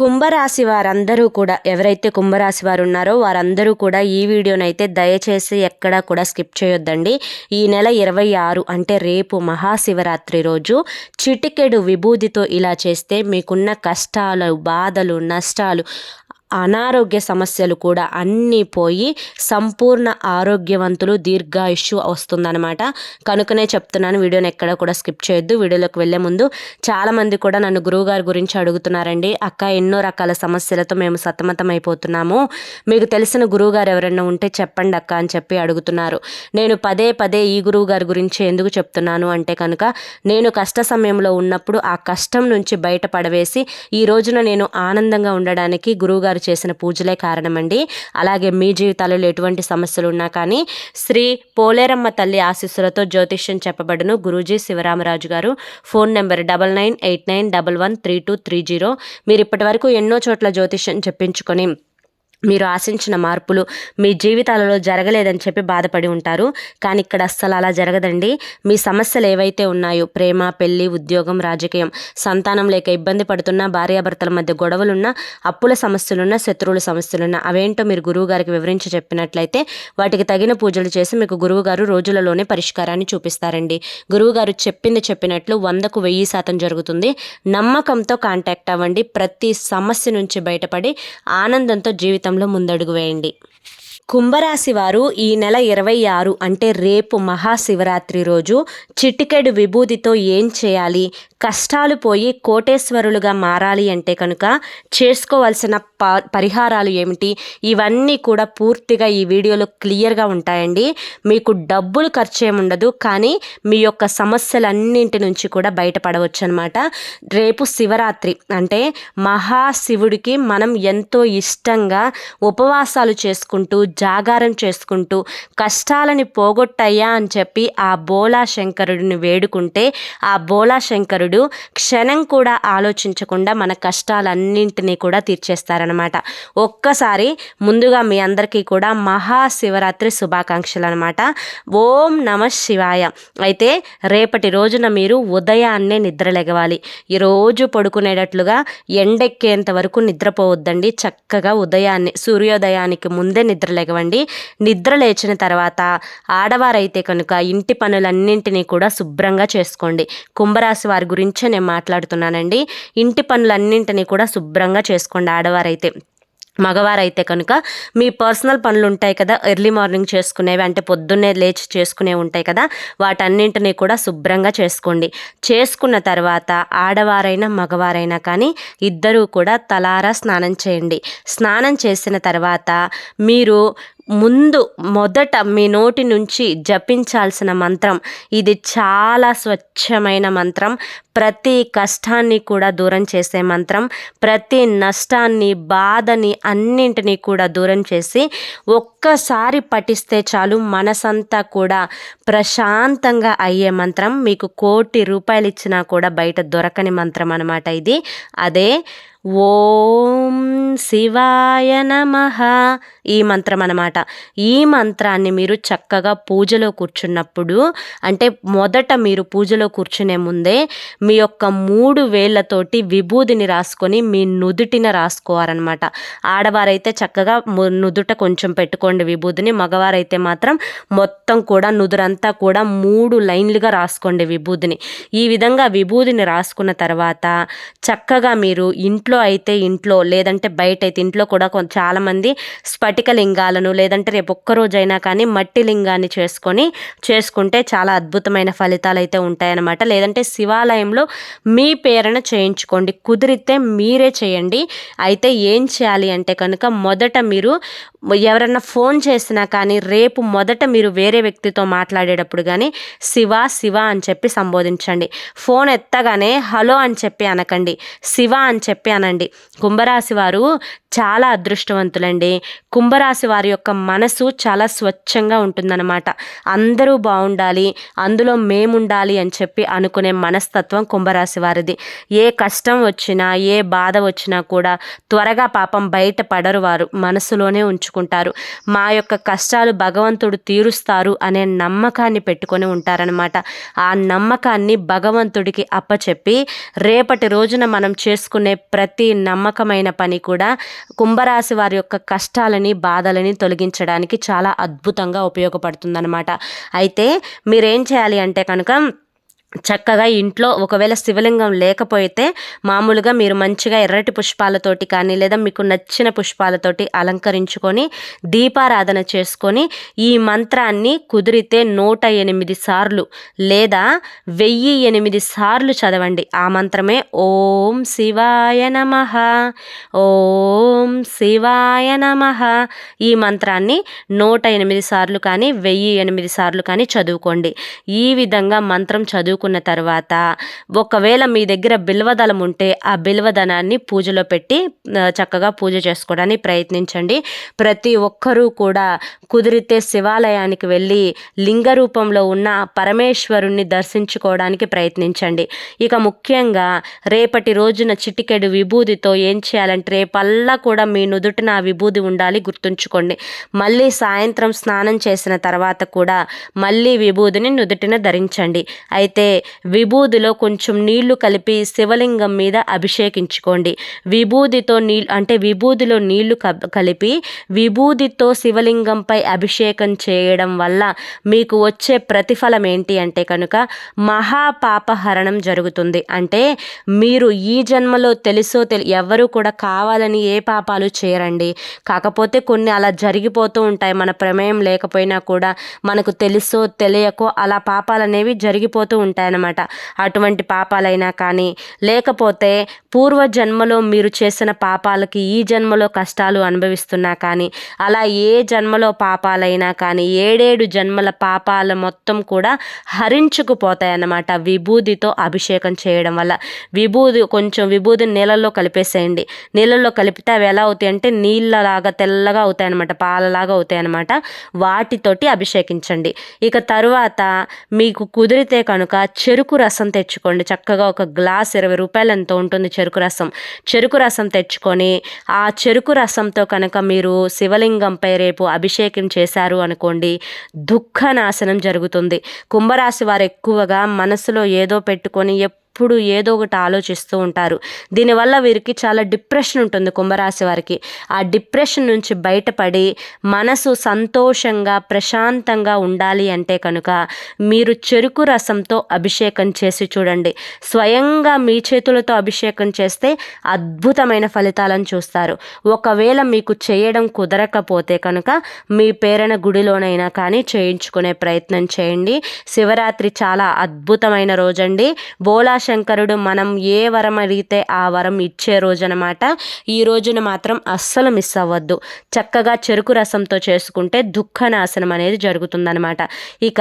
కుంభరాశి వారందరూ కూడా ఎవరైతే కుంభరాశి వారు ఉన్నారో వారందరూ కూడా ఈ వీడియోనైతే దయచేసి ఎక్కడా కూడా స్కిప్ చేయొద్దండి. ఈ నెల ఇరవై ఆరు అంటే రేపు మహాశివరాత్రి రోజు. చిటికెడు విభూదితో ఇలా చేస్తే మీకున్న కష్టాలు బాధలు నష్టాలు అనారోగ్య సమస్యలు కూడా అన్నీ పోయి సంపూర్ణ ఆరోగ్యవంతులు దీర్ఘాయుష్యు వస్తుందన్నమాట. కనుకనే చెప్తున్నాను వీడియోని ఎక్కడ కూడా స్కిప్ చేయొద్దు. వీడియోలోకి వెళ్ళే ముందు చాలామంది కూడా నన్ను గురువుగారి గురించి అడుగుతున్నారండి. అక్క ఎన్నో రకాల సమస్యలతో మేము సతమతం అయిపోతున్నాము మీకు తెలిసిన గురువుగారు ఎవరైనా ఉంటే చెప్పండి అక్క అని చెప్పి అడుగుతున్నారు. నేను పదే పదే ఈ గురువు గారి గురించి ఎందుకు చెప్తున్నాను అంటే కనుక నేను కష్ట సమయంలో ఉన్నప్పుడు ఆ కష్టం నుంచి బయటపడవేసి ఈ రోజున నేను ఆనందంగా ఉండడానికి గురువుగారు చేసిన పూజలే కారణమండి. అలాగే మీ జీవితాలలో ఎటువంటి సమస్యలు ఉన్నా కానీ శ్రీ పోలేరమ్మ తల్లి ఆశీస్సులతో జ్యోతిష్యం చెప్పబడును. గురూజీ శివరామరాజు గారు phone number double nine eight nine double one three two three zero. మీరు ఇప్పటి వరకు ఎన్నో చోట్ల జ్యోతిష్యం చెప్పించుకొని మీరు ఆశించిన మార్పులు మీ జీవితాలలో జరగలేదని చెప్పి బాధపడి ఉంటారు. కానీ ఇక్కడ అస్సలు అలా జరగదండి. మీ సమస్యలు ఏవైతే ఉన్నాయో ప్రేమ పెళ్ళి ఉద్యోగం రాజకీయం సంతానం లేక ఇబ్బంది పడుతున్న భార్యాభర్తల మధ్య గొడవలున్నా అప్పుల సమస్యలున్నా శత్రువుల సమస్యలున్నా అవేంటో మీరు గురువు గారికి వివరించి చెప్పినట్లయితే వాటికి తగిన పూజలు చేసి మీకు గురువు గారు రోజులలోనే పరిష్కారాన్ని చూపిస్తారండి. గురువు గారు చెప్పింది చెప్పినట్లు వందకు వెయ్యి శాతం జరుగుతుంది. నమ్మకంతో కాంటాక్ట్ అవ్వండి. ప్రతి సమస్య నుంచి బయటపడి ఆనందంతో జీవితం జీవితంలో ముందడుగు వేయండి. కుంభరాశి వారు ఈ నెల ఇరవై ఆరు అంటే రేపు మహాశివరాత్రి రోజు చిటికెడు విభూతితో ఏం చేయాలి? కష్టాలు పోయి కోటేశ్వరులుగా మారాలి అంటే కనుక చేసుకోవాల్సిన ప పరిహారాలు ఏమిటి? ఇవన్నీ కూడా పూర్తిగా ఈ వీడియోలో క్లియర్గా ఉంటాయండి. మీకు డబ్బులు ఖర్చు ఏముండదు కానీ మీ యొక్క సమస్యలన్నింటి నుంచి కూడా బయటపడవచ్చు అనమాట రేపు శివరాత్రి అంటే మహాశివుడికి మనం ఎంతో ఇష్టంగా ఉపవాసాలు చేసుకుంటూ జాగారం చేసుకుంటూ కష్టాలని పోగొట్టయ్యా అని చెప్పి ఆ బోలా శంకరుడిని వేడుకుంటే ఆ బోలా శంకరుడు క్షణం కూడా ఆలోచించకుండా మన కష్టాలన్నింటినీ కూడా తీర్చేస్తారనమాట ఒక్కసారి ముందుగా మీ అందరికీ కూడా మహాశివరాత్రి శుభాకాంక్షలు అనమాట ఓం నమ శివాయ. అయితే రేపటి రోజున మీరు ఉదయాన్నే నిద్రలెగవాలి ఈరోజు పడుకునేటట్లుగా ఎండెక్కేంత వరకు నిద్రపోవద్దండి. చక్కగా ఉదయాన్నే సూర్యోదయానికి ముందే నిద్రలెగ జరగవండి నిద్ర లేచిన తర్వాత ఆడవారైతే కనుక ఇంటి పనులన్నింటినీ కూడా శుభ్రంగా చేసుకోండి. కుంభరాశి వారి గురించే నేను మాట్లాడుతున్నానండి. ఇంటి పనులన్నింటినీ కూడా శుభ్రంగా చేసుకోండి ఆడవారైతే. మగవారైతే కనుక మీ పర్సనల్ పనులు ఉంటాయి కదా ఎర్లీ మార్నింగ్ చేసుకునేవి అంటే పొద్దున్నే లేచి చేసుకునే ఉంటాయి కదా వాటన్నింటినీ కూడా శుభ్రంగా చేసుకోండి. చేసుకున్న తర్వాత ఆడవారైనా మగవారైనా కానీ ఇద్దరూ కూడా తలారా స్నానం చేయండి. స్నానం చేసిన తర్వాత మీరు ముందు మొదట మీ నోటి నుంచి జపించాల్సిన మంత్రం. ఇది చాలా స్వచ్ఛమైన మంత్రం. ప్రతి కష్టాన్ని కూడా దూరం చేసే మంత్రం. ప్రతి నష్టాన్ని బాధని అన్నింటినీ కూడా దూరం చేసి ఒక్కసారి పఠిస్తే చాలు మనసంతా కూడా ప్రశాంతంగా అయ్యే మంత్రం మీకు కోటి రూపాయలు ఇచ్చినా కూడా బయట దొరకని మంత్రం అనమాట ఇది. అదే ఓం శివాయ నమ ఈ మంత్రం అనమాట ఈ మంత్రాన్ని మీరు చక్కగా పూజలో కూర్చున్నప్పుడు అంటే మొదట మీరు పూజలో కూర్చునే ముందే మీ యొక్క మూడు వేళ్ళతోటి విభూదిని రాసుకొని మీ నుదుటిన రాసుకోవాలన్నమాట. ఆడవారైతే చక్కగా నుదుట కొంచెం పెట్టుకోండి విభూదిని మగవారైతే మాత్రం మొత్తం కూడా నుదురంతా కూడా మూడు లైన్లుగా రాసుకోండి విభూదిని. ఈ విధంగా విభూదిని రాసుకున్న తర్వాత చక్కగా మీరు ఇంట్లో అయితే ఇంట్లో లేదంటే బయట అయితే ఇంట్లో కూడా చాలామంది స్ఫటిక లింగాలను లేదంటే రేపు ఒక్కరోజైనా కానీ మట్టి లింగాన్ని చేసుకొని చేసుకుంటే చాలా అద్భుతమైన ఫలితాలు అయితే ఉంటాయన్నమాట. లేదంటే శివాలయంలో మీ పేరున చేయించుకోండి. కుదిరితే మీరే చేయండి. అయితే ఏం చేయాలి అంటే కనుక మొదట మీరు ఎవరన్నా ఫోన్ చేసినా కానీ రేపు మొదట మీరు వేరే వ్యక్తితో మాట్లాడేటప్పుడు కానీ శివ శివ అని చెప్పి సంబోధించండి. ఫోన్ ఎత్తగానే హలో అని చెప్పి అనకండి. శివ అని చెప్పి అనండి. కుంభరాశి వారు చాలా అదృష్టవంతులండి. కుంభరాశి వారి యొక్క మనసు చాలా స్వచ్ఛంగా ఉంటుందన్నమాట. అందరూ బాగుండాలి అందులో మేముండాలి అని చెప్పి అనుకునే మనస్తత్వం కుంభరాశి వారిది. ఏ కష్టం వచ్చినా ఏ బాధ వచ్చినా కూడా త్వరగా పాపం బయట పడరు వారు. మనసులోనే ఉంచుకుంటారు. మా యొక్క కష్టాలు భగవంతుడు తీరుస్తారు అనే నమ్మకం నమ్మకాన్ని పెట్టుకొని ఉంటారనమాట ఆ నమ్మకాన్ని భగవంతుడికి అప్పచెప్పి రేపటి రోజున మనం చేసుకునే ప్రతి నమ్మకమైన పని కూడా కుంభరాశి వారి యొక్క కష్టాలని బాధలని తొలగించడానికి చాలా అద్భుతంగా ఉపయోగపడుతుందన్నమాట. అయితే మీరేం చేయాలి అంటే కనుక చక్కగా ఇంట్లో ఒకవేళ శివలింగం లేకపోతే మామూలుగా మీరు మంచిగా ఎర్రటి పుష్పాలతోటి కానీ లేదా మీకు నచ్చిన పుష్పాలతోటి అలంకరించుకొని దీపారాధన చేసుకొని ఈ మంత్రాన్ని కుదిరితే నూట ఎనిమిది సార్లు లేదా వెయ్యి ఎనిమిది సార్లు చదవండి. ఆ మంత్రమే ఓం శివాయ నమ ఓం శివాయ నమ. ఈ మంత్రాన్ని నూట ఎనిమిది సార్లు కానీ వెయ్యి ఎనిమిది సార్లు కానీ చదువుకోండి. ఈ విధంగా మంత్రం చదువు చదువుకున్న తర్వాత ఒకవేళ మీ దగ్గర బిల్వదళం ఉంటే ఆ బిల్వదనాన్ని పూజలో పెట్టి చక్కగా పూజ చేసుకోవడానికి ప్రయత్నించండి. ప్రతి ఒక్కరూ కూడా కుదిరితే శివాలయానికి వెళ్ళి లింగ రూపంలో ఉన్న పరమేశ్వరుణ్ణి దర్శించుకోవడానికి ప్రయత్నించండి. ఇక ముఖ్యంగా రేపటి రోజున చిటికెడు విభూదితో ఏం చేయాలంటే రేపల్లా కూడా మీ నుదుటిన ఆ విభూది ఉండాలి గుర్తుంచుకోండి. మళ్ళీ సాయంత్రం స్నానం చేసిన తర్వాత కూడా మళ్ళీ విభూదిని నుదుటిన ధరించండి. అయితే విభూదిలో కొంచెం నీళ్ళు కలిపి శివలింగం మీద అభిషేకించుకోండి. విభూదితో నీళ్ళు అంటే విభూదిలో నీళ్ళు కలిపి విభూదితో శివలింగంపై అభిషేకం చేయడం వల్ల మీకు వచ్చే ప్రతిఫలం ఏంటి అంటే కనుక మహాపాపహరణం జరుగుతుంది. అంటే మీరు ఈ జన్మలో తెలుసో తెలి ఎవరు కూడా కావాలని ఏ పాపాలు చేయరండి. కాకపోతే కొన్ని అలా జరిగిపోతూ ఉంటాయి. మన ప్రమేయం లేకపోయినా కూడా మనకు తెలుసో తెలియకో అలా పాపాలు అనేవి జరిగిపోతూ ఉంటాయి. ఉంటాయన్నమాట. అటువంటి పాపాలైనా కానీ లేకపోతే పూర్వ జన్మలో మీరు చేసిన పాపాలకి ఈ జన్మలో కష్టాలు అనుభవిస్తున్నా కానీ అలా ఏ జన్మలో పాపాలైనా కానీ ఏడేడు జన్మల పాపాల మొత్తం కూడా హరించుకుపోతాయి అన్నమాట విభూదితో అభిషేకం చేయడం వల్ల. విభూది కొంచెం విభూది నీళ్ళల్లో కలిపేసేయండి. నీళ్ళల్లో కలిపితే అవి ఎలా అవుతాయి అంటే నీళ్ళలాగా తెల్లగా అవుతాయన్నమాట పాలలాగా అవుతాయన్నమాట. వాటితోటి అభిషేకించండి. ఇక తరువాత మీకు కుదిరితే కనుక చెరుకు రసం తెచ్చుకోండి. చక్కగా ఒక గ్లాస్ ఇరవై రూపాయలు ఎంతో ఉంటుంది చెరుకు రసం. చెరుకు రసం తెచ్చుకొని ఆ చెరుకు రసంతో కనుక మీరు శివలింగంపై రేపు అభిషేకం చేశారు అనుకోండి దుఃఖ నాశనం జరుగుతుంది. కుంభరాశి వారు ఎక్కువగా మనసులో ఏదో పెట్టుకొని ఎప్పుడు ఏదో ఒకటి ఆలోచిస్తూ ఉంటారు. దీనివల్ల వీరికి చాలా డిప్రెషన్ ఉంటుంది కుంభరాశి వారికి. ఆ డిప్రెషన్ నుంచి బయటపడి మనసు సంతోషంగా ప్రశాంతంగా ఉండాలి అంటే కనుక మీరు చెరుకు రసంతో అభిషేకం చేసి చూడండి. స్వయంగా మీ చేతులతో అభిషేకం చేస్తే అద్భుతమైన ఫలితాలను చూస్తారు. ఒకవేళ మీకు చేయడం కుదరకపోతే కనుక మీ పేరణ గుడిలోనైనా కానీ చేయించుకునే ప్రయత్నం చేయండి. శివరాత్రి చాలా అద్భుతమైన రోజండి. బోలాశ శంకరుడు మనం ఏ వరం అడిగితే ఆ వరం ఇచ్చే రోజు అనమాట ఈ రోజున మాత్రం అస్సలు మిస్ అవ్వద్దు. చక్కగా చెరుకు రసంతో చేసుకుంటే దుఃఖనాశనం అనేది జరుగుతుందనమాట. ఇక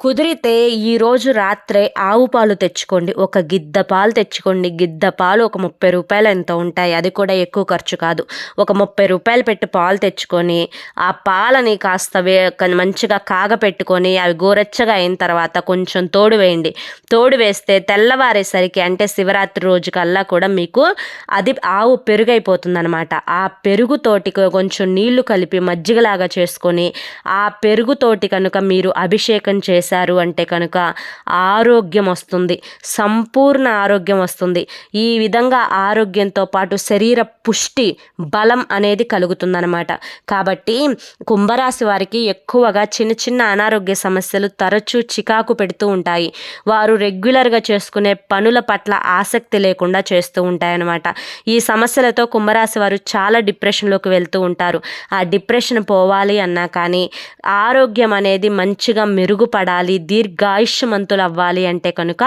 కుదిరితే ఈరోజు రాత్రే ఆవు పాలు తెచ్చుకోండి. ఒక గిద్ద పాలు తెచ్చుకోండి. గిద్ద పాలు ఒక ముప్పై రూపాయలు ఎంత ఉంటాయి. అది కూడా ఎక్కువ ఖర్చు కాదు. ఒక ముప్పై రూపాయలు పెట్టి పాలు తెచ్చుకొని ఆ పాలని కాస్త వే మంచిగా కాగపెట్టుకొని అవి గోరెచ్చగా అయిన తర్వాత కొంచెం తోడు వేయండి. తోడు వేస్తే తెల్లవారేసరికి అంటే శివరాత్రి రోజు కల్లా కూడా మీకు అది ఆవు పెరుగైపోతుంది అనమాట ఆ పెరుగుతోటి కొంచెం నీళ్ళు కలిపి మజ్జిగలాగా చేసుకొని ఆ పెరుగుతోటి కనుక మీరు అభిషేకం చేసి చేశారు అంటే కనుక ఆరోగ్యం వస్తుంది. సంపూర్ణ ఆరోగ్యం వస్తుంది. ఈ విధంగా ఆరోగ్యంతో పాటు శరీర పుష్టి బలం అనేది కలుగుతుందన్నమాట. కాబట్టి కుంభరాశి వారికి ఎక్కువగా చిన్న చిన్న అనారోగ్య సమస్యలు తరచూ చికాకు పెడుతూ ఉంటాయి. వారు రెగ్యులర్గా చేసుకునే పనుల పట్ల ఆసక్తి లేకుండా చేస్తూ ఉంటాయన్నమాట. ఈ సమస్యలతో కుంభరాశి వారు చాలా డిప్రెషన్లోకి వెళ్తూ ఉంటారు. ఆ డిప్రెషన్ పోవాలి అన్నా కానీ ఆరోగ్యం అనేది మంచిగా మెరుగుపడాలి. ఉండాలి దీర్ఘాయుష్యమంతులవ్వాలి అంటే కనుక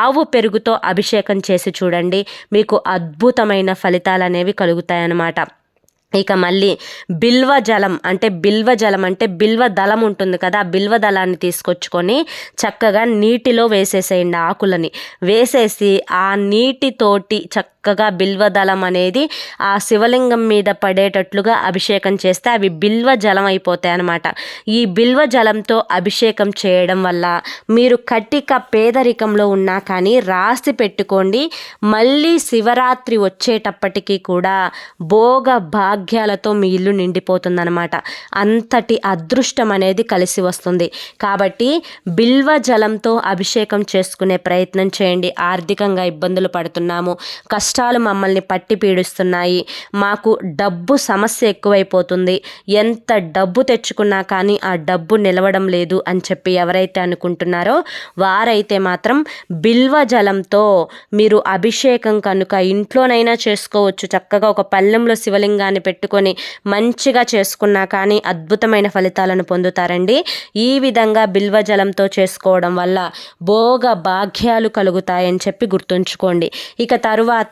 ఆవు పెరుగుతో అభిషేకం చేసి చూడండి. మీకు అద్భుతమైన ఫలితాలు అనేవి కలుగుతాయన్నమాట. ఇక మళ్ళీ బిల్వ జలం అంటే బిల్వ జలం అంటే బిల్వ దళం ఉంటుంది కదా ఆ బిల్వ దళాన్ని తీసుకొచ్చుకొని చక్కగా నీటిలో వేసేసేయండి ఆకులని. వేసేసి ఆ నీటితోటి చక్క చక్కగా బిల్వదళం అనేది ఆ శివలింగం మీద పడేటట్లుగా అభిషేకం చేస్తే అవి బిల్వ జలం అయిపోతాయి అన్నమాట. ఈ బిల్వ జలంతో అభిషేకం చేయడం వల్ల మీరు కటిక పేదరికంలో ఉన్నా కానీ రాసి పెట్టుకోండి. మళ్ళీ శివరాత్రి వచ్చేటప్పటికీ కూడా భోగ భాగ్యాలతో మీ ఇల్లు నిండిపోతుందన్నమాట. అంతటి అదృష్టం అనేది కలిసి వస్తుంది. కాబట్టి బిల్వ జలంతో అభిషేకం చేసుకునే ప్రయత్నం చేయండి. ఆర్థికంగా ఇబ్బందులు పడుతున్నాము. కష్టాలు మమ్మల్ని పట్టి పీడిస్తున్నాయి. మాకు డబ్బు సమస్య ఎక్కువైపోతుంది. ఎంత డబ్బు తెచ్చుకున్నా కానీ ఆ డబ్బు నిలవడం లేదు అని చెప్పి ఎవరైతే అనుకుంటున్నారో వారైతే మాత్రం బిల్వ జలంతో మీరు అభిషేకం కనుక ఇంట్లోనైనా చేసుకోవచ్చు. చక్కగా ఒక పళ్ళెంలో శివలింగాన్ని పెట్టుకొని మంచిగా చేసుకున్నా కానీ అద్భుతమైన ఫలితాలను పొందుతారండి. ఈ విధంగా బిల్వ జలంతో చేసుకోవడం వల్ల భోగ భాగ్యాలు కలుగుతాయని చెప్పి గుర్తుంచుకోండి. ఇక తరువాత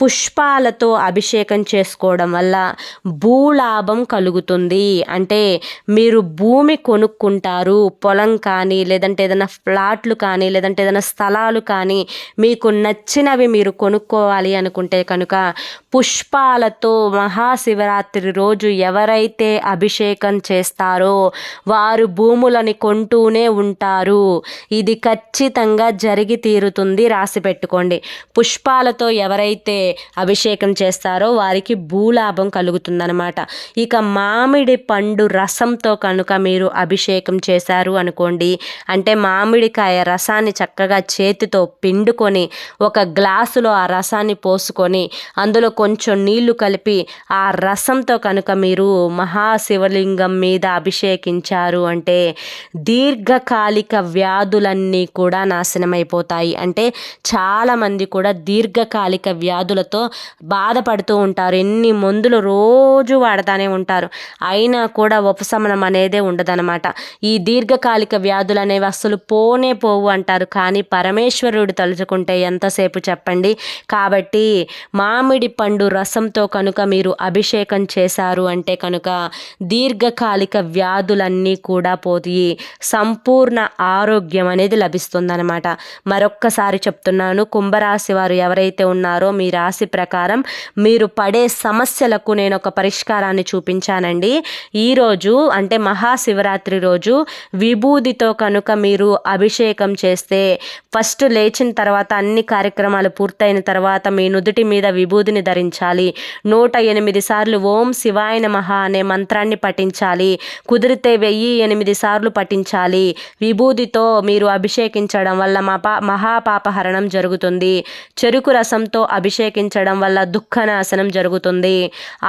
పుష్పాలతో అభిషేకం చేసుకోవడం వల్ల భూలాభం కలుగుతుంది. అంటే మీరు భూమి కొనుక్కుంటారు పొలం కానీ లేదంటే ఏదైనా ఫ్లాట్లు కానీ లేదంటే ఏదైనా స్థలాలు కానీ మీకు నచ్చినవి మీరు కొనుక్కోవాలి అనుకుంటే కనుక పుష్పాలతో మహాశివరాత్రి రోజు ఎవరైతే అభిషేకం చేస్తారో వారు భూములని కొంటూనే ఉంటారు. ఇది ఖచ్చితంగా జరిగి తీరుతుంది రాసి పెట్టుకోండి. పుష్పాలతో ఎవరైతే అభిషేకం చేస్తారో వారికి భూలాభం కలుగుతుందనమాట ఇక మామిడి పండు రసంతో కనుక మీరు అభిషేకం చేశారు అనుకోండి అంటే మామిడికాయ రసాన్ని చక్కగా చేతితో పిండుకొని ఒక గ్లాసులో ఆ రసాన్ని పోసుకొని అందులో కొంచెం నీళ్ళు కలిపి ఆ రసంతో కనుక మీరు మహాశివలింగం మీద అభిషేకించారు అంటే దీర్ఘకాలిక వ్యాధులన్నీ కూడా నాశనమైపోతాయి. అంటే చాలామంది కూడా దీర్ఘకాలిక వ్యాధులతో బాధపడుతూ ఉంటారు. ఎన్ని మందులు రోజు వాడుతూనే ఉంటారు. అయినా కూడా ఉపశమనం అనేదే ఉండదనమాట ఈ దీర్ఘకాలిక వ్యాధులు అనేవి అస్సలు పోనే పోవు అంటారు. కానీ పరమేశ్వరుడు తలుచుకుంటే ఎంతసేపు చెప్పండి? కాబట్టి మామిడి పండు రసంతో కనుక మీరు అభిషేకం చేశారు అంటే కనుక దీర్ఘకాలిక వ్యాధులన్నీ కూడా పోయి సంపూర్ణ ఆరోగ్యం అనేది లభిస్తుందన్నమాట. మరొక్కసారి చెప్తున్నాను. కుంభరాశి వారు ఎవరైతే ఉన్నారో మీ రాశి ప్రకారం మీరు పడే సమస్యలకు నేను ఒక పరిష్కారాన్ని చూపించానండి. ఈరోజు అంటే మహాశివరాత్రి రోజు విభూదితో కనుక మీరు అభిషేకం చేస్తే ఫస్ట్ లేచిన తర్వాత అన్ని కార్యక్రమాలు పూర్తయిన తర్వాత మీ నుదుటి మీద విభూదిని ధరించాలి. నూట ఎనిమిది సార్లు ఓం శివాయ నమః అనే మంత్రాన్ని పఠించాలి. కుదిరితే వెయ్యి ఎనిమిది సార్లు పఠించాలి. విభూదితో మీరు అభిషేకించడం వల్ల మపా మహాపాపహరణం జరుగుతుంది. చెరుకు రసంతో అభిషేకించడం వల్ల దుఃఖనాశనం జరుగుతుంది.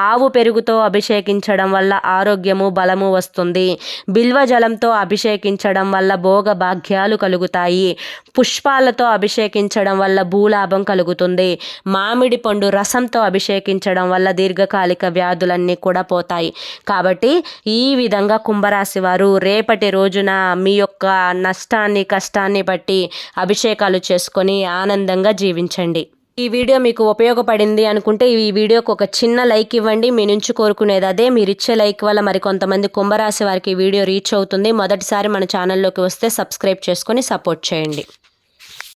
ఆవు పెరుగుతో అభిషేకించడం వల్ల ఆరోగ్యము బలము వస్తుంది. బిల్వ జలంతో అభిషేకించడం వల్ల భోగ భాగ్యాలు కలుగుతాయి. పుష్పాలతో అభిషేకించడం వల్ల భూలాభం కలుగుతుంది. మామిడి పండు రసంతో అభిషేకించడం వల్ల దీర్ఘకాలిక వ్యాధులన్నీ కూడా పోతాయి. కాబట్టి ఈ విధంగా కుంభరాశి వారు రేపటి రోజున మీ యొక్క నష్టాన్ని కష్టాన్ని బట్టి అభిషేకాలు చేసుకొని ఆనందంగా జీవించండి. ఈ వీడియో మీకు ఉపయోగపడింది అనుకుంటే ఈ వీడియోకి ఒక చిన్న లైక్ ఇవ్వండి. మీ నుంచి కోరుకునేది అదే. మీరు ఇచ్చే లైక్ వల్ల మరి కొంతమంది కుంభరాశి వారికి వీడియో రీచ్ అవుతుంది. మొదటిసారి మన ఛానల్లోకి వస్తే సబ్స్క్రైబ్ చేసుకొని సపోర్ట్ చేయండి.